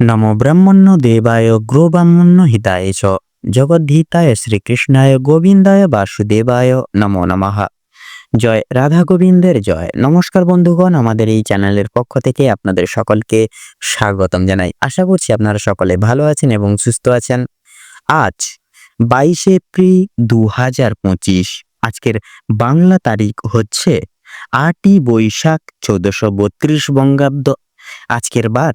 নমো ব্রহ্মণ্য দেবায় grow ব্রাহ্মণ্য হিতায় চ জগদ্ধিতায় শ্রীকৃষ্ণায় গোবিন্দায় বাসুদেবায় নমো নমঃ জয় রাধা গোবিন্দের জয় নমস্কার বন্ধুগণ, আমাদের এই চ্যানেলের পক্ষ থেকে আপনাদের সকলকে স্বাগতম জানাই। আশা করছি আপনারা সকলে ভালো আছেন এবং সুস্থ আছেন। আজ বাইশে এপ্রিল দু হাজার পঁচিশ, আজকের বাংলা তারিখ হচ্ছে আটই বৈশাখ চৌদ্দশো বত্রিশ বঙ্গাব্দ। আজকের বার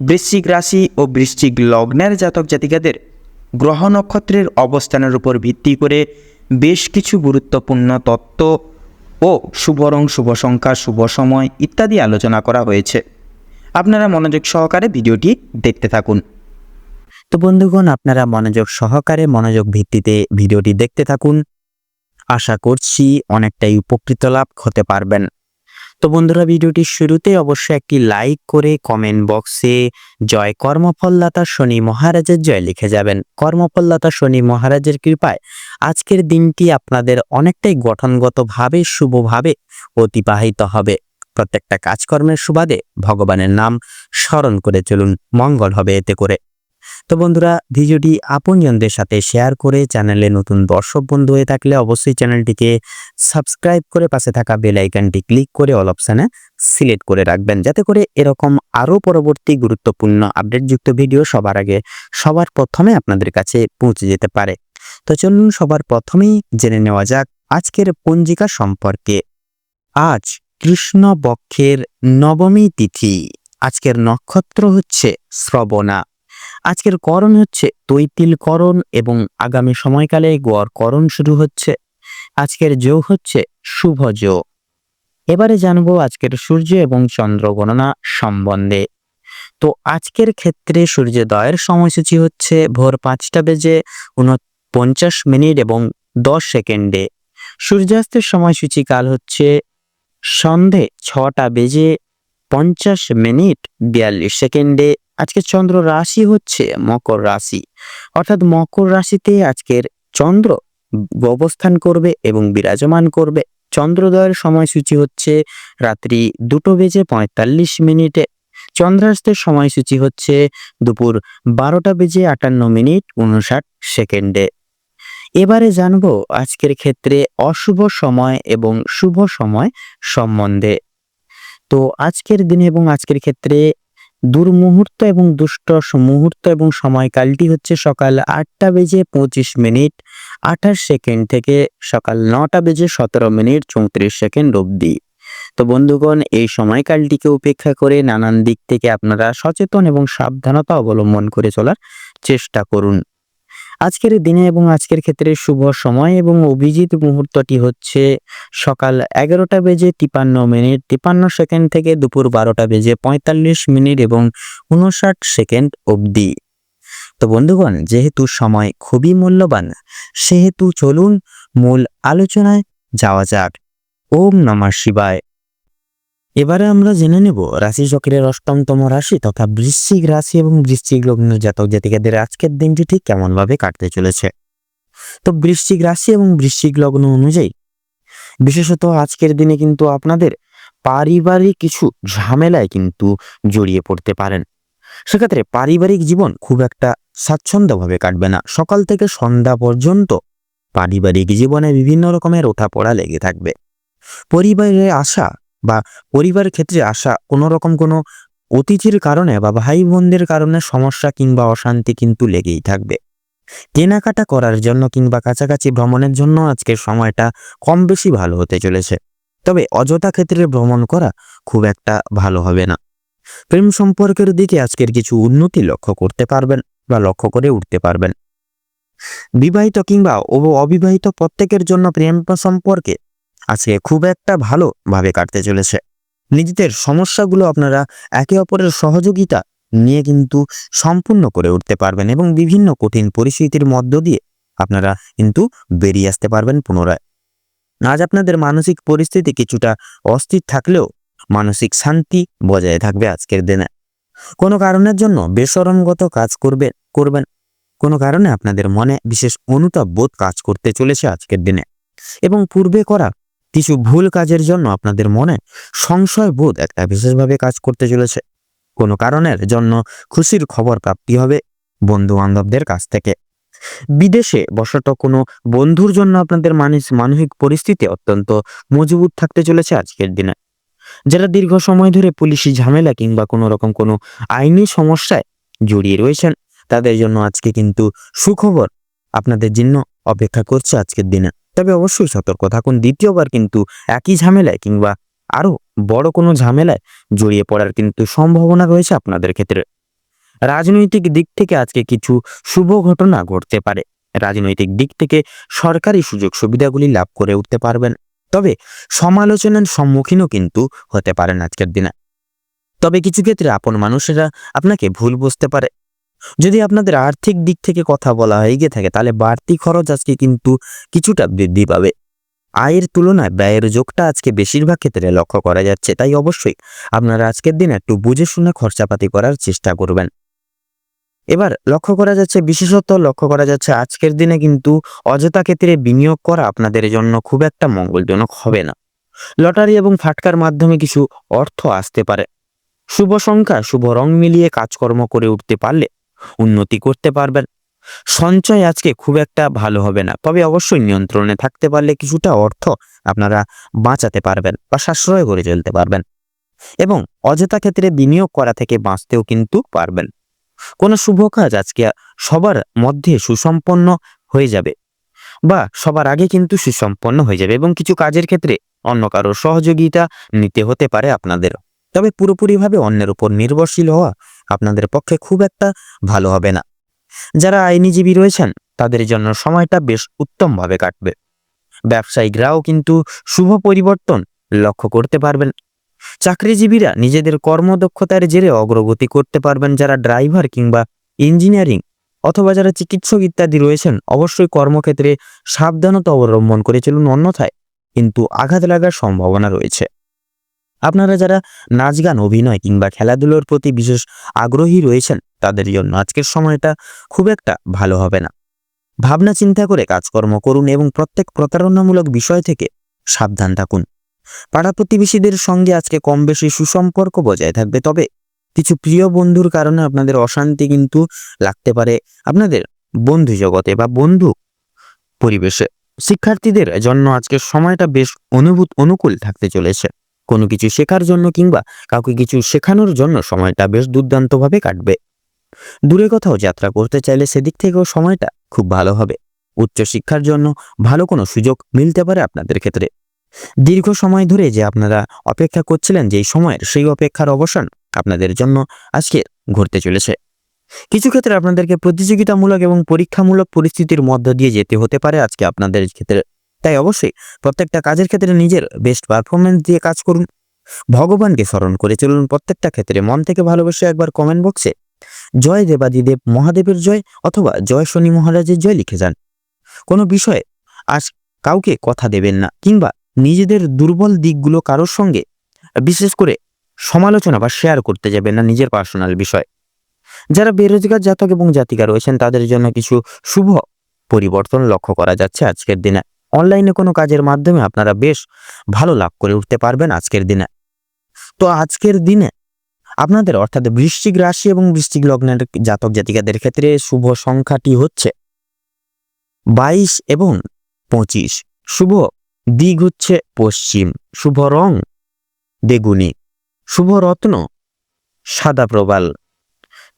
বৃশ্চিক রাশি ও বৃশ্চিক লগ্নের জাতক জাতিকাদের গ্রহ নক্ষত্রের অবস্থানের উপর ভিত্তি করে বেশ কিছু গুরুত্বপূর্ণ তত্ত্ব ও শুভ রং শুভ সংখ্যা, শুভ সময় ইত্যাদি আলোচনা করা হয়েছে। আপনারা মনোযোগ সহকারে ভিডিওটি দেখতে থাকুন। তো বন্ধুগণ, আপনারা মনোযোগ সহকারে মনোযোগ ভিত্তিতে ভিডিওটি দেখতে থাকুন। আশা করছি অনেকটাই উপকৃত লাভ হতে পারবেন। তো বন্ধুরা ভিডিওটির শুরুতে অবশ্যই একটি লাইক করে কমেন্ট বক্সে জয় কর্মফলদাতা শনি মহারাজের জয় লিখে যাবেন। কর্মফলদাতা শনি মহারাজের কৃপায় আজকের দিনটি আপনাদের অনেকটাই গঠনগতভাবে, শুভভাবে অতিবাহিত হবে। প্রত্যেকটা কাজকর্মের সুবাদে ভগবানের নাম স্মরণ করে চলুন, মঙ্গল হবে এতে করে। তো বন্ধুরা, ভিডিওটি আপনজনদের সাথে শেয়ার করে চ্যানেলে নতুন দর্শক বন্ধু হয়ে থাকলে অবশ্যই চ্যানেলটিকে সাবস্ক্রাইব করে পাশে থাকা বেল আইকনটি ক্লিক করে অল অপশানে সিলেক্ট করে রাখবেন। যাতে করে এরকম আরও পরবর্তী গুরুত্বপূর্ণ আপডেটযুক্ত ভিডিও সবার আগে সবার প্রথমে আপনাদের কাছে পৌঁছে যেতে পারে। তো চলুন সবার প্রথমেই জেনে নেওয়া যাক আজকের পঞ্জিকা সম্পর্কে। আজ কৃষ্ণ পক্ষের নবমী তিথি। আজকের নক্ষত্র হচ্ছে শ্রবণা। আজকের করণ হচ্ছে তৈতিল করণ এবং আগামী সময়কালে গোয়ার করণ শুরু হচ্ছে। আজকের যোগ হচ্ছে শুভ যোগ এবারে জানব আজকের সূর্য এবং চন্দ্র গণনা সম্বন্ধে। তো আজকের ক্ষেত্রে সূর্যোদয়ের সময়সূচি হচ্ছে ভোর পাঁচটা বেজে উনপঞ্চাশ মিনিট এবং দশ সেকেন্ডে। সূর্যাস্তের সময়সূচি কাল হচ্ছে সন্ধে ছটা বেজে পঞ্চাশ মিনিট বিয়াল্লিশ সেকেন্ডে। আজকে চন্দ্র রাশি হচ্ছে মকর রাশি। অর্থাৎ মকর রাশিতে আজকের চন্দ্র অবস্থান করবে এবং বিরাজমান করবে। চন্দ্রোদয়ের সময়সূচি হচ্ছে রাত্রি দুটো বেজে পঁয়তাল্লিশ মিনিটে। চন্দ্রাস্তের সময়সূচি হচ্ছে দুপুর বারোটা বেজে আটান্ন মিনিট উনষাট সেকেন্ডে। এবারে জানব আজকের ক্ষেত্রে অশুভ সময় এবং শুভ সময় সম্বন্ধে। তো আজকের দিনে এবং আজকের ক্ষেত্রে দুর্মুহূর্ত এবং দুষ্ট মুহূর্ত এবং সময়কালটি হচ্ছে সকাল আটটা বেজে পঁচিশ মিনিট, আঠাশ সেকেন্ড থেকে সকাল নটা বেজে সতেরো মিনিট চৌত্রিশ সেকেন্ড অবধি। তো বন্ধুগণ, এই সময়কালটিকে উপেক্ষা করে নানান দিক থেকে আপনারা সচেতন এবং সাবধানতা অবলম্বন করে চলার চেষ্টা করুন। আজকের দিনে এবং আজকের ক্ষেত্রে শুভ সময় এবং অভিজিৎ মুহূর্তটি হচ্ছে সকাল এগারোটা বেজে তিপান্ন মিনিট, তিপান্ন সেকেন্ড থেকে দুপুর বারোটা বেজে পঁয়তাল্লিশ মিনিট এবং উনষাট সেকেন্ড অবধি। তো বন্ধুগণ, যেহেতু সময় খুবই মূল্যবান, সেহেতু চলুন মূল আলোচনায় যাওয়া যাক। ওম নমঃ শিবায়। এবারে আমরা জেনে নেব রাশি চক্রের অষ্টমতম রাশি তথা বৃশ্চিক রাশি এবং বৃশ্চিক লগ্ন জাতক জাতিকাদের আজকের দিনটি ঠিক কেমনভাবে কাটতে চলেছে। তো বৃশ্চিক রাশি এবং বৃশ্চিক লগ্ন অনুযায়ী, বিশেষত আজকের দিনে কিন্তু আপনাদের পারিবারিক কিছু ঝামেলায় কিন্তু জড়িয়ে পড়তে পারেন। সেক্ষেত্রে পারিবারিক জীবন খুব একটা স্বাচ্ছন্দ্যভাবে কাটবে না। সকাল থেকে সন্ধ্যা পর্যন্ত পারিবারিক জীবনে বিভিন্ন রকমের ওঠাপড়া লেগে থাকবে। পরিবারে আসা বা পরিবারের ক্ষেত্রে আসা কোনো রকম কোনো অতিথির কারণে বা ভাই বোনদের কারণে সমস্যা কিংবা অশান্তি কিন্তু লেগেই থাকবে। কেনাকাটা করার জন্য কিংবা কাছাকাছি ভ্রমণের জন্য আজকের সময়টা কম বেশি ভালো হতে চলেছে। তবে অযথা ক্ষেত্রে ভ্রমণ করা খুব একটা ভালো হবে না। প্রেম সম্পর্কের দিকে আজকের কিছু উন্নতি লক্ষ্য করতে পারবেন বা লক্ষ্য করে উঠতে পারবেন। বিবাহিত কিংবা অবিবাহিত প্রত্যেকের জন্য প্রেম সম্পর্কে আজকে খুব একটা ভালোভাবে কাটতে চলেছে। নিজেদের সমস্যাগুলো আপনারা একে অপরের সহযোগিতা নিয়ে কিন্তু সম্পূর্ণ করে উঠতে পারবেন এবং বিভিন্ন কঠিন পরিস্থিতির মধ্য দিয়ে আপনারা কিন্তু বেরিয়ে আসতে পারবেন পুনরায়। আজ আপনাদের মানসিক পরিস্থিতি কিছুটা অস্থির থাকলেও মানসিক শান্তি বজায় থাকবে আজকের দিনে। কোনো কারণের জন্য বেসরমগত কাজ করবে, করবেন। কোনো কারণে আপনাদের মনে বিশেষ অনুতাপ বোধ কাজ করতে চলেছে আজকের দিনে। এবং পূর্বে করা কিছু ভুল কাজের জন্য আপনাদের মনে সংশয় বোধ একটা বিশেষভাবে কাজ করতে চলেছে। কোনো কারণের জন্য খুশির খবর প্রাপ্তি হবে বন্ধু বান্ধবদের কাছ থেকে। বিদেশে বসত কোনো বন্ধুর জন্য আপনাদের মানস, মানসিক পরিস্থিতি অত্যন্ত মজবুত থাকতে চলেছে আজকের দিনে। যারা দীর্ঘ সময় ধরে পুলিশি ঝামেলা কিংবা কোনো রকম কোনো আইনি সমস্যায় জড়িয়ে রয়েছেন, তাদের জন্য আজকে কিন্তু সুখবর আপনাদের জন্য অপেক্ষা করছে আজকের দিনে। তবে অবশ্যই সতর্ক থাকুন। দ্বিতীয়বার কিন্তু একই ঝামেলায় কিংবা আরও বড় কোনো ঝামেলায় জড়িয়ে পড়ার কিন্তু সম্ভাবনা রয়েছে আপনাদের ক্ষেত্রে। রাজনৈতিক দিক থেকে আজকে কিছু শুভ ঘটনা ঘটতে পারে। রাজনৈতিক দিক থেকে সরকারি সুযোগ সুবিধাগুলি লাভ করে উঠতে পারবেন। তবে সমালোচনার সম্মুখীনও কিন্তু হতে পারেন আজকের দিনে। তবে কিছু ক্ষেত্রে আপন মানুষেরা আপনাকে ভুল বুঝতে পারে। যদি আপনাদের আর্থিক দিক থেকে কথা বলা হয়ে গিয়ে থাকে, তাহলে বাড়তি খরচ আজকে কিন্তু কিছুটা বৃদ্ধি পাবে। আয়ের তুলনায় ব্যয়ের যোগটা আজকে বেশিরভাগ ক্ষেত্রে লক্ষ্য করা যাচ্ছে, তাই অবশ্যই আপনারা আজকের দিনে একটু বুঝে শুনে খরচাপাতি করার চেষ্টা করবেন। এবার লক্ষ্য করা যাচ্ছে, বিশেষত লক্ষ্য করা যাচ্ছে আজকের দিনে কিন্তু অযথা ক্ষেত্রে বিনিয়োগ করা আপনাদের জন্য খুব একটা মঙ্গলজনক হবে না। লটারি এবং ফাটকার মাধ্যমে কিছু অর্থ আসতে পারে। শুভ সংখ্যা, শুভ রং মিলিয়ে কাজকর্ম করে উঠতে পারলে উন্নতি করতে পারবেন। সঞ্চয় আজকে খুব একটা ভালো হবে না, তবে অবশ্যই নিয়ন্ত্রণে থাকতে পারলে কিছুটা অর্থ আপনারা বাঁচাতে পারবেন বা সাশ্রয় করে চলতে পারবেন এবং অযথা ক্ষেত্রে বিনিয়োগ করা থেকে বাঁচতেও কিন্তু পারবেন। কোনো শুভ কাজ আজকে সবার মধ্যে সুসম্পন্ন হয়ে যাবে বা সবার আগে কিন্তু সুসম্পন্ন হয়ে যাবে এবং কিছু কাজের ক্ষেত্রে অন্য কারোর সহযোগিতা নিতে হতে পারে আপনাদের। তবে পুরোপুরিভাবে অন্যের উপর নির্ভরশীল হওয়া আপনাদের পক্ষে খুব একটা ভালো হবে না। যারা আইনিজীবী রয়েছেন, তাদের জন্য সময়টা বেশ উত্তমভাবে কাটবে। ব্যবসায়িকরাও কিন্তু শুভ পরিবর্তন লক্ষ্য করতে পারবেন। চাকরিজীবীরা নিজেদের কর্মদক্ষতার জেরে অগ্রগতি করতে পারবেন। যারা ড্রাইভার কিংবা ইঞ্জিনিয়ারিং অথবা যারা চিকিৎসক ইত্যাদি রয়েছেন, অবশ্যই কর্মক্ষেত্রে সাবধানতা অবলম্বন করে চলুন। অন্যথায় কিন্তু আঘাত লাগার সম্ভাবনা রয়েছে। আপনারা যারা নাচ গান, অভিনয় কিংবা খেলাধুলোর প্রতি বিশেষ আগ্রহী রয়েছেন, তাদের জন্য আজকের সময়টা খুব একটা ভালো হবে না। ভাবনা চিন্তা করে কাজকর্ম করুন এবং প্রত্যেক প্রতারণামূলক বিষয় থেকে সাবধান থাকুন। পাড়া প্রতিবেশীদের সঙ্গে আজকে কম বেশি সুসম্পর্ক বজায় থাকবে, তবে কিছু প্রিয় বন্ধুর কারণে আপনাদের অশান্তি কিন্তু লাগতে পারে আপনাদের বন্ধু জগতে বা বন্ধু পরিবেশে। শিক্ষার্থীদের জন্য আজকের সময়টা বেশ অনুভূত, অনুকূল থাকতে চলেছে। কোনো কিছু শেখার জন্য কিংবা কাউকে কিছু শেখানোর জন্য সময়টা বেশ দুর্দান্তভাবে কাটবে। দূরে কোথাও যাত্রা করতে চাইলে সেদিক থেকেও সময়টা খুব ভালো হবে। উচ্চশিক্ষার জন্য ভালো কোনো সুযোগ মিলতে পারে আপনাদের ক্ষেত্রে। দীর্ঘ সময় ধরে যে আপনারা অপেক্ষা করছিলেন যে সময়ের সেই অপেক্ষার অবসান আপনাদের জন্য আজকে ঘুরতে চলেছে। কিছু ক্ষেত্রে আপনাদেরকে প্রতিযোগিতামূলক এবং পরীক্ষামূলক পরিস্থিতির মধ্য দিয়ে যেতে হতে পারে আজকে আপনাদের ক্ষেত্রে। তাই অবশ্যই প্রত্যেকটা কাজের ক্ষেত্রে নিজের বেস্ট পারফরমেন্স দিয়ে কাজ করুন। ভগবানকে স্মরণ করে চলুন প্রত্যেকটা ক্ষেত্রে মন থেকে ভালোবেসে একবার কমেন্ট বক্সে জয় দেবাদিদেব মহাদেবের জয় অথবা জয় শনি মহারাজের জয় লিখে যান। কোনো বিষয়ে আজ কাউকে কথা দেবেন না কিংবা নিজেদের দুর্বল দিকগুলো কারোর সঙ্গে বিশেষ করে সমালোচনা বা শেয়ার করতে যাবেন না নিজের পার্সোনাল বিষয়। যারা বেরোজগার, জাতক এবং জাতিকা রয়েছেন তাদের জন্য কিছু শুভ পরিবর্তন লক্ষ্য করা যাচ্ছে আজকের দিনে। অনলাইনে কোনো কাজের মাধ্যমে আপনারা বেশ ভালো লাভ করে উঠতে পারবেন আজকের দিনে। তো আজকের দিনে আপনাদের অর্থাৎ বৃশ্চিক রাশি এবং বৃশ্চিক লগ্নের জাতক জাতিকাদের ক্ষেত্রে শুভ সংখ্যাটি হচ্ছে বাইশ এবং পঁচিশ। শুভ দিক হচ্ছে পশ্চিম। শুভ রং বেগুনি। শুভ রত্ন সাদা প্রবাল।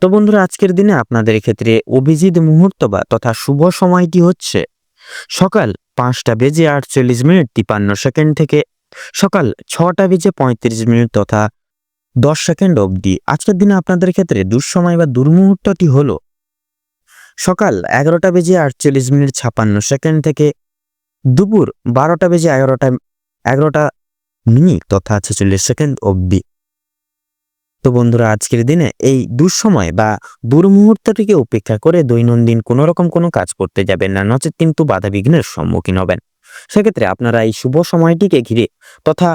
তো বন্ধুরা, আজকের দিনে আপনাদের ক্ষেত্রে অভিজিৎ মুহূর্ত বা তথা শুভ সময়টি হচ্ছে সকাল পাঁচটা বেজে আটচল্লিশ মিনিট তিপান্ন সেকেন্ড থেকে সকাল ছটা বেজে পঁয়ত্রিশ মিনিট তথা দশ সেকেন্ড অবধি। আজকের দিনে আপনাদের ক্ষেত্রে দুঃসময় বা দুর্মুহূর্তটি হলো সকাল এগারোটা বেজে আটচল্লিশ মিনিট ছাপান্ন সেকেন্ড থেকে দুপুর বারোটা বেজে এগারোটা এগারোটা মিনিট তথা ছেচল্লিশ সেকেন্ড অবধি। তো বন্ধুরা, আজকের দিনে এই দুঃসময় বা দুর্মুহূর্তটিকে উপেক্ষা করে দৈনন্দিন কোনো রকম কোনো কাজ করতে যাবেন না, নচেত কিন্তু বাধা বিঘ্নের সম্মুখীন হবেন। সেক্ষেত্রে আপনারা এই শুভ সময়টিকে ঘিরে তথা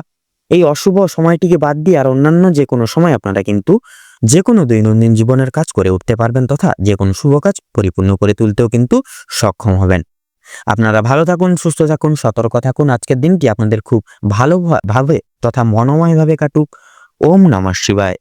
এই অশুভ সময়টিকে বাদ দিয়ে আর অন্যান্য যে কোনো সময় আপনারা কিন্তু যে কোনো দৈনন্দিন জীবনের কাজ করে উঠতে পারবেন তথা যে কোনো শুভ কাজ পরিপূর্ণ করে তুলতেও কিন্তু সক্ষম হবেন। আপনারা ভালো থাকুন, সুস্থ থাকুন, সতর্ক থাকুন। আজকের দিনটি আপনাদের খুব ভালোভাবে তথা মনোময়ভাবে কাটুক। ওম নমঃ শিবায়।